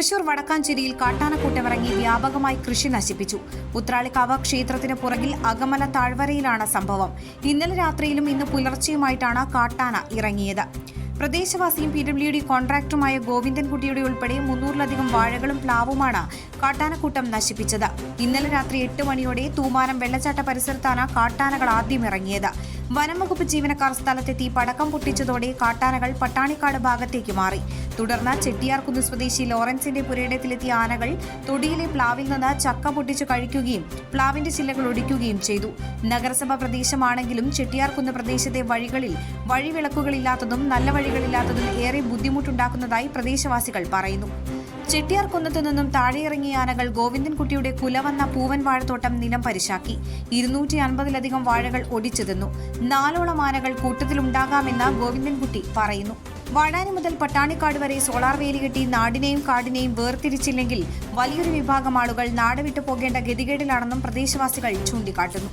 തൃശൂർ വടക്കാഞ്ചേരിയിൽ കാട്ടാനക്കൂട്ടമിറങ്ങി വ്യാപകമായി കൃഷി നശിപ്പിച്ചു. ഉത്രാളിക്കാവ് ക്ഷേത്രത്തിന് പുറകിൽ അകമല താഴ്വരയിലാണ് സംഭവം. ഇന്നലെ രാത്രിയിലും ഇന്ന് പുലർച്ചെയുമായിട്ടാണ് കാട്ടാന ഇറങ്ങിയത്. പ്രദേശവാസിയും പി ഡബ്ല്യു ഡി കോൺട്രാക്ടറുമായ ഗോവിന്ദൻകുട്ടിയുടെ ഉൾപ്പെടെ മുന്നൂറിലധികം വാഴകളും പ്ലാവുമാണ് കാട്ടാനക്കൂട്ടം നശിപ്പിച്ചത്. ഇന്നലെ രാത്രി എട്ട് മണിയോടെ തൂമാനം വെള്ളച്ചാട്ട പരിസരത്താണ് കാട്ടാനകൾ ആദ്യം ഇറങ്ങിയത്. വനംവകുപ്പ് ജീവനക്കാർ സ്ഥലത്തെത്തി പടക്കം പൊട്ടിച്ചതോടെ കാട്ടാനകൾ പട്ടാണിക്കാട് ഭാഗത്തേക്ക് മാറി. തുടർന്ന് ചെട്ടിയാർകുന്ന് സ്വദേശി ലോറൻസിന്റെ പുരയിടത്തിലെത്തിയ ആനകൾ തൊടിയിലെ പ്ലാവിൽ നിന്ന് ചക്ക പൊട്ടിച്ചു കഴിക്കുകയും പ്ലാവിന്റെ ചില്ലകൾ ഒടിക്കുകയും ചെയ്തു. നഗരസഭ പ്രദേശമാണെങ്കിലും ചെട്ടിയാർകുന്ന് പ്രദേശത്തെ വഴികളിൽ വഴിവിളക്കുകളില്ലാത്തതും നല്ല വഴികളില്ലാത്തതും ഏറെ ബുദ്ധിമുട്ടുണ്ടാക്കുന്നതായി പ്രദേശവാസികൾ പറയുന്നു. ചെട്ടിയാർ കുന്നത്തു നിന്നും താഴെയിറങ്ങിയ ആനകൾ ഗോവിന്ദൻകുട്ടിയുടെ കുലവന്ന പൂവൻ വാഴത്തോട്ടം നിലം പരിശാക്കി. ഇരുന്നൂറ്റി അൻപതിലധികം വാഴകൾ ഒടിച്ചു നാലോളം ആനകൾ കൂട്ടത്തിലുണ്ടാകാമെന്ന് ഗോവിന്ദൻകുട്ടി പറയുന്നു. വാഴാനി മുതൽ പട്ടാണിക്കാട് വരെ സോളാർ വേലി കെട്ടി നാടിനെയും കാടിനെയും വേർതിരിച്ചില്ലെങ്കിൽ വലിയൊരു വിഭാഗം ആളുകൾ നാട് വിട്ടു പോകേണ്ട ഗതികേടിലാണെന്നും പ്രദേശവാസികൾ ചൂണ്ടിക്കാട്ടുന്നു.